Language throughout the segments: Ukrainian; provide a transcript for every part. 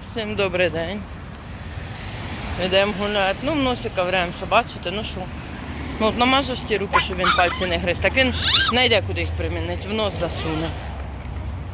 Всім добрий день. Йдемо гуляти. Ну, в носі ковыряємося, бачите, ну що. Ну, намажеш ті руки, щоб він пальці не гриз. Так він не йде куди їх примінити, в нос засуне.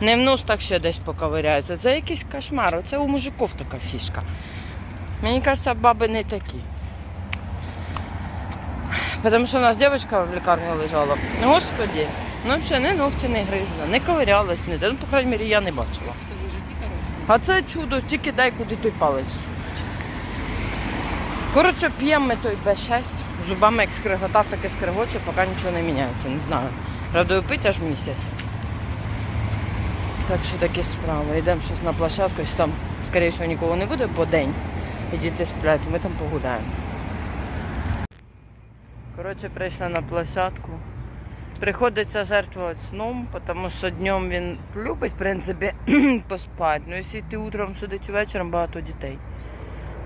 Не в нос, так ще десь поковиряється. Це якийсь кошмар. Оце у мужиків така фішка. Мені кажеться, баби не такі. Тому що у нас дівчинка в лікарні лежала. Господі, ну взагалі ні ногті не гризла, не ковирялась ніде. Ну, по крайній мірі, я не бачила. А це чудо, тільки дай куди той палець сунуть. Коротше, п'ємо ми той Б6, зубами як скриготав, таке скригоче, поки нічого не міняється, не знаю. Правда, пить аж місяць. Так що такі справи. Йдемо щось на площадку, там, скоріше нікого не буде, бо день. І діти сплять, ми там погуляємо. Коротше, прийшли на площадку. Приходиться жертвувати сном, тому що днем він любить, в принципі, поспати. Ну, якщо ти утром сюди чи вечором багато дітей.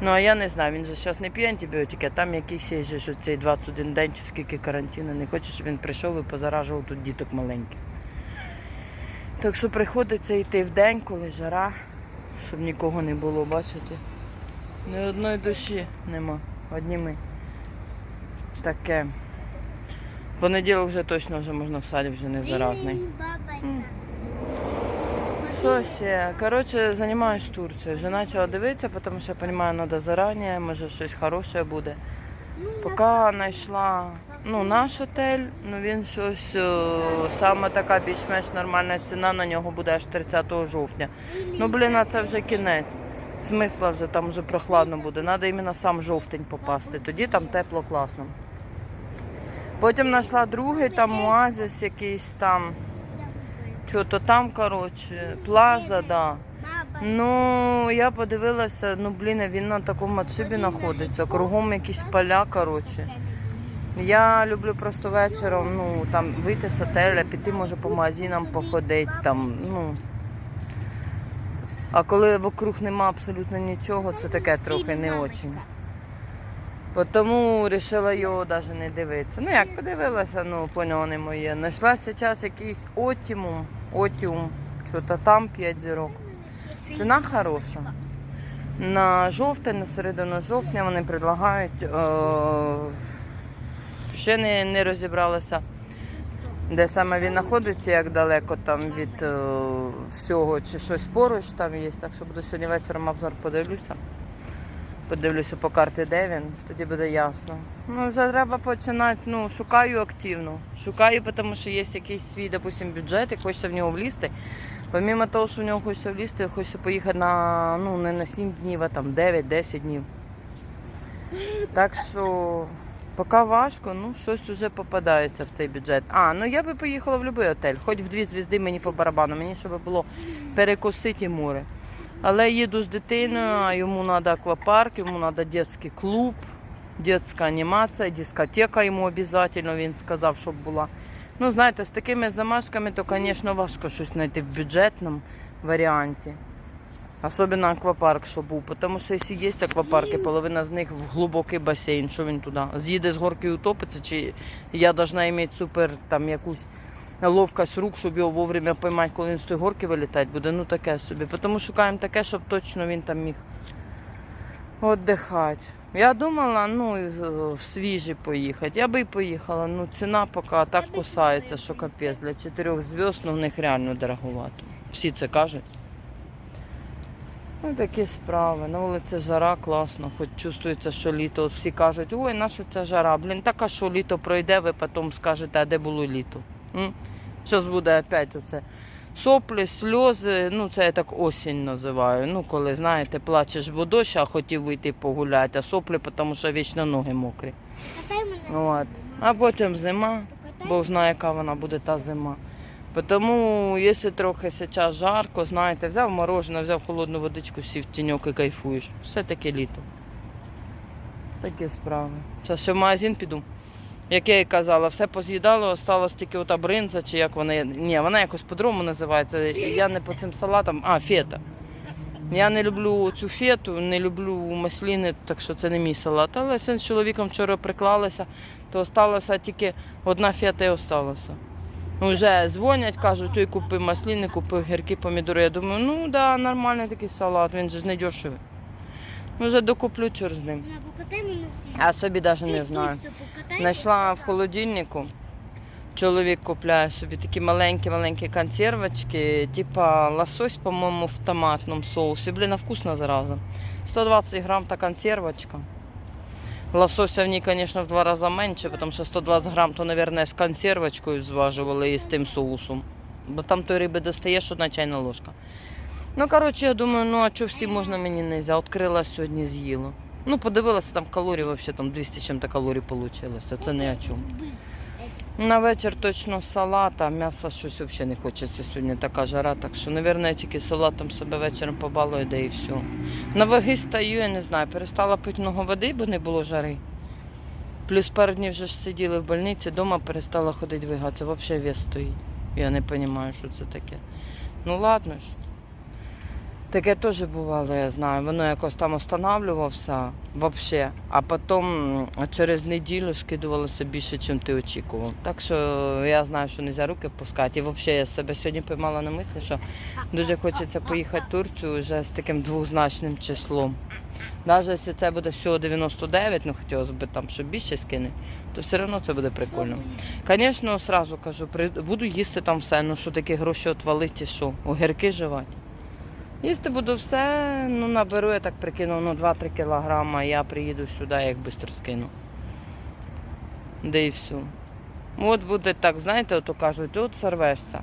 Ну, а я не знаю, він же зараз не п'є антибіотики, а там якийсь є що цей 21 день чи скільки карантину. Не хоче, щоб він прийшов і позаражував тут діток маленьких. Так що приходиться йти в день, коли жара, щоб нікого не було, бачите? Ні одної душі нема, одні ми. Таке. Понеділок вже точно вже можна в саді вже не заразний. Що ще? Коротше, займаюсь Турцією. Вже почала дивитися, тому що я розумію, треба зарані, може щось хороше буде. Поки знайшла ну, наш отель, ну він щось е, саме така більш-менш нормальна ціна на нього буде аж 30 жовтня. Ну блін, а це вже кінець. Смисла вже там вже прохладно буде. Треба іменно сам жовтень попасти. Тоді там тепло класно. Потім знайшла другий там оазис якийсь там. Що то там, коротше, плаза, да. Ну, я подивилася, ну блін, він на такому отшибі знаходиться. Кругом якісь поля, коротше. Я люблю просто вечором, ну, там вийти з отеля, піти, може, по магазинам походити, там, ну. А коли вокруг нема абсолютно нічого, це таке трохи не очень. Тому вирішила його навіть не дивитися. Ну як подивилася, ну поняла не моє. Знайшлася час якийсь отімум, отіум, що-то там 5 зірок. Ціна хороша. На жовтень, на середину жовтня вони предлагають. Е- ще не, не розібралася, де саме він знаходиться, як далеко там від е- всього, чи щось поруч там є. Так що буду сьогодні вечором обзор подивлюся. Подивлюся по карті, де він, тоді буде ясно. Ну, вже треба починати. Ну, шукаю активно. Шукаю, тому що є якийсь свій, допустим, бюджет, і хочеться в нього влізти. Помімо того, що в нього хочеться влізти, хочеться поїхати на ну, не на 7 днів, а там 9-10 днів. Так що поки важко, ну щось вже попадається в цей бюджет. А, ну я би поїхала в будь-який отель, хоч в дві звізди мені по барабану, мені щоб було перекусити і море. Але їду з дитиною, а йому треба аквапарк, йому треба дитячий клуб, дитяча анімація, дискотека йому обов'язково, він сказав, щоб була. Ну, знаєте, з такими замашками, то, звісно, важко щось знайти в бюджетному варіанті. Особливо аквапарк, що був. Тому що якщо є аквапарки, половина з них в глибокий басейн, що він туди? З'їде з горки і утопиться, чи я повинна мати супер там якусь ловкость рук, щоб його вовремя поймати, коли він з тої горки вилітати буде. Ну таке собі. Тому шукаємо таке, щоб точно він там міг віддихати. Я думала, ну, в свіжі поїхати. Я би і поїхала. Ну, ціна поки так кусається, що капець. Для чотирьох зв'язок, ну, в них реально дороговато. Всі це кажуть. Ну, такі справи. На вулиці жара класно, хоч чувствується, що літо. От Всі кажуть, ой, наша ця жара. Блін, так а що літо пройде, ви потім скажете, а де було літо. Зараз буде опять оце. Соплі, сльози, ну це я так осінь називаю. Ну, коли, знаєте, плачеш бо дощ, а хотів вийти погуляти, а соплі, тому що вічно ноги мокрі. От. А потім зима, Бог знає, яка вона буде та зима. Тому, якщо трохи зараз жарко, знаєте, взяв мороженое, взяв холодну водичку, сів в тіньок і кайфуєш. Все таке літо. Такі справи. Зараз ще в магазин піду. Як я і казала, все поз'їдало, осталась тільки ота бринза, чи як вона. Ні, вона якось по-другому називається. Я не по цим салатам, а фета. Я не люблю цю фету, не люблю масліни, так що це не мій салат. Але син з чоловіком вчора приклалися, то осталася тільки одна фета і осталася. Вже дзвонять, кажуть, той купив масліни, купив гірки, помідори. Я думаю, ну да, нормальний такий салат, він же ж не дешевий. Вже докуплю чор з ним. А собі навіть не знаю. Знайшла в холодильнику. Чоловік купляє собі такі маленькі-маленькі консервочки, типа лосось, по-моєму, в томатному соусі. Блін, а вкусно зараза. 120 грам та консервочка. Лосося в ній, звісно, в два рази менше, тому що 120 грам, то, мабуть, з консервочкою зважували і з тим соусом. Бо там той риби достаєш одна чайна ложка. Ну, коротше, я думаю, ну а що всі можна мені не взяти? Открила сьогодні, з'їла. Ну, подивилася, там калорій, взагалі там 200 чим-то калорій вийшло. Це не о чому. На вечір точно салат, а м'яса щось взагалі не хочеться сьогодні така жара, так що, мабуть, я тільки салатом себе вечором побалую, де і все. На ваги стаю, я не знаю, перестала пити много води, бо не було жари. Плюс пару днів вже ж сиділи в больниці, вдома перестала ходити вигатися, взагалі вес стоїть. Я не розумію, що це таке. Ну ладно ж. Таке теж бувало, я знаю. Воно якось там останавливався взагалі, а потім через неділю скидувалося більше, ніж ти очікував. Так що я знаю, що не можна руки пускати. І взагалі я себе сьогодні поймала на мислі, що дуже хочеться поїхати в Турцію вже з таким двозначним числом. Навіть якщо це буде всього 99, ну хотілося б там, щоб більше скине, то все одно це буде прикольно. Звісно, одразу кажу, буду їсти там все, ну що такі гроші отвалити, що, огірки жувати. Їсти буду все, ну наберу, я так прикину, ну 2-3 кілограма, я приїду сюди, як швидко скину. Де і все. От буде так, знаєте, ото кажуть, от сорвешся.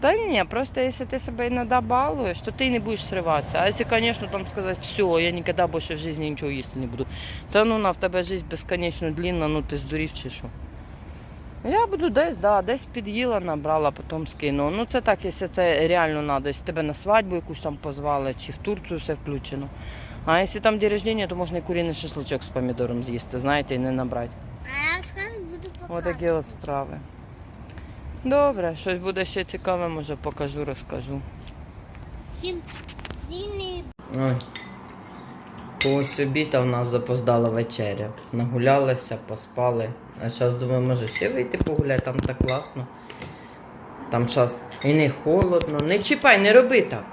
Та ні, просто якщо ти себе іноді балуєш, то ти не будеш сриватися. А якщо, звісно, там сказати, все, я ніколи більше в житті нічого їсти не буду. Та ну на в тебе життя безконечно длинна, ну ти здурів чи що. Я буду десь, да, десь під'їла, набрала, потім скину. Ну це так, якщо це реально треба, якщо тебе на свадьбу якусь там позвали, чи в Турцію все включено. А якщо там день рождения, то можна і курінний шашличок з помідором з'їсти, знаєте, і не набрати. А я скажу, буду показувати. Отакі от справи. Добре, щось буде ще цікаве, може покажу, розкажу. Зіни. Ой. Когось обіда в нас запоздала вечеря. Нагулялися, поспали. А зараз думаю, може ще вийти погуляти, там так класно. Там зараз і не холодно. Не чіпай, не роби так.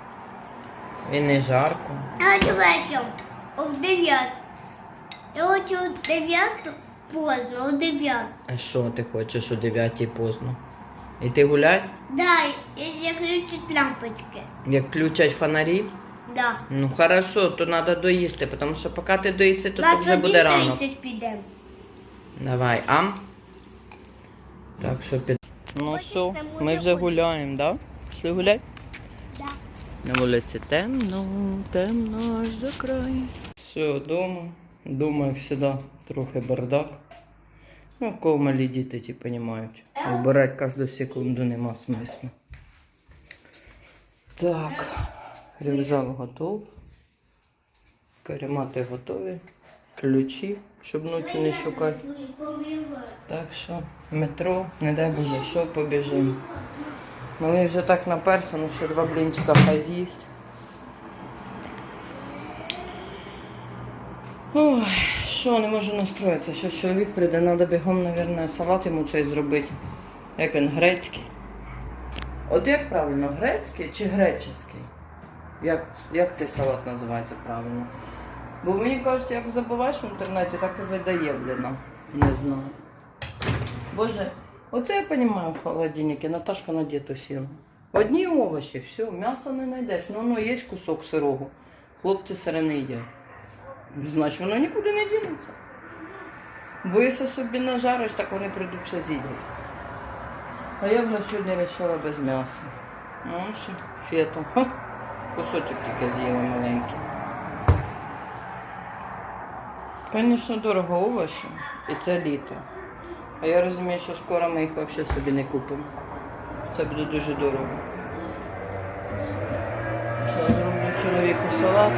І не жарко. Я хочу вечором. О 9. Я хочу о 9 поздно, о 9. А що ти хочеш о 9 поздно? Іти гулять? Да, я, я включить лампочки. Як включать фонарі? Да. Ну хорошо, то треба доїсти, тому що поки ти доїси, то тут вже буде рано. 21.30 підемо. Давай, ам. Так, що під. Ну все, ми вже гуляємо, да? Пішли гуляти? Да. На вулиці темно, темно аж за край. Все, вдома. Дома, як завжди, трохи бардак. Ну, в кого малі діти, ті розуміють. Вбирати кожну секунду нема смислу. Так, рюкзак готов. Каремати готові. Ключі, щоб ночі не шукати. Так що метро, не дай Боже, що побіжимо. Малий вже так наперся, ну ще два блінчика хай з'їсть. Ой, що, не можу настроїтися. Щось чоловік прийде, треба бігом, мабуть, салат йому цей зробити. Як він, грецький. От як правильно, грецький чи греческий? Як, як цей салат називається правильно? Бо мені кажуть, як забуваєш в інтернеті, так і видає, блін. Не знаю. Боже, оце я розумію в холодильнику, Наташка на дієту сіла. Одні овочі, все, м'яса не знайдеш. Ну, ну, є кусок сирого. Хлопці сире не їдять. Значить, воно нікуди не дінеться. Бо якщо собі нажариш, так вони прийдуть все з'їдять. А я вже сьогодні вирішила без м'яса. Ну, ще фету. Кусочок тільки з'їла маленький. Звісно, дорого овочі, і це літо. А я розумію, що скоро ми їх взагалі собі не купимо. Це буде дуже дорого. Зараз зроблю чоловіку салат.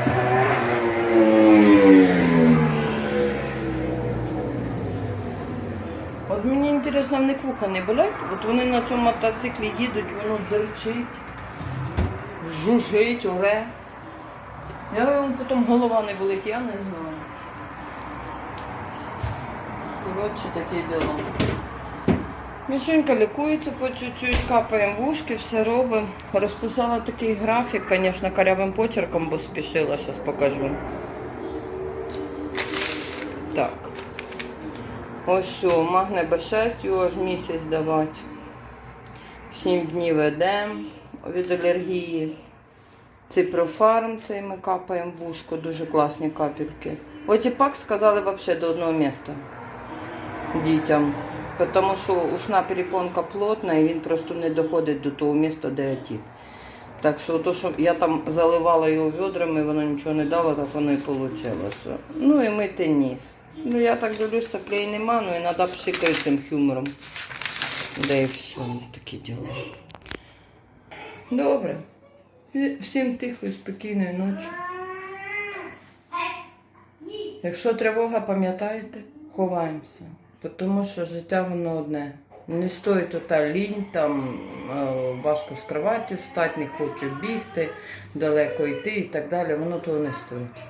От мені інтересно, в них вуха не болять. От вони на цьому мотоциклі їдуть, воно дерчить, жужить, оре. Я йому потім голова не болить, я не знаю. Коротше, таке діло. Мішенька лікується по чуть-чуть, капаємо в ушки, все робимо. Розписала такий графік, звісно, карявим почерком, бо спішила, зараз покажу. Так. Ось все, магне Б6, його ж місяць давати. 7 днів едем від алергії. Ципрофарм цей ми капаємо в ушко, дуже класні капельки. Отіпак сказали взагалі до одного міста дітям. Тому що ушна перепонка плотна і він просто не доходить до того міста, де отіт. Так що то, що я там заливала його відрами, воно нічого не дало, так воно і вийшло. Ну і мити ніс. Ну я так дивлюся, соплей нема, ну іноді пшикаю цим хюмором. Да і все, такі діла. Добре. Всім тихої, спокійної ночі. Якщо тривога, пам'ятайте, ховаємося. Тому що життя воно одне. Не стоїть ота лінь, там е, важко з кроваті встати, не хочу бігти, далеко йти і так далі. Воно того не стоїть.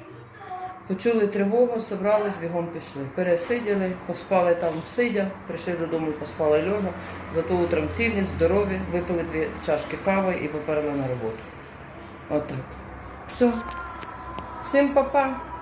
Почули тривогу, зібрались, бігом пішли. Пересиділи, поспали там сидя, прийшли додому, поспали льожа. Зато утром цілі, здорові, випили дві чашки кави і поперли на роботу. Отак. Все. Всім па-па.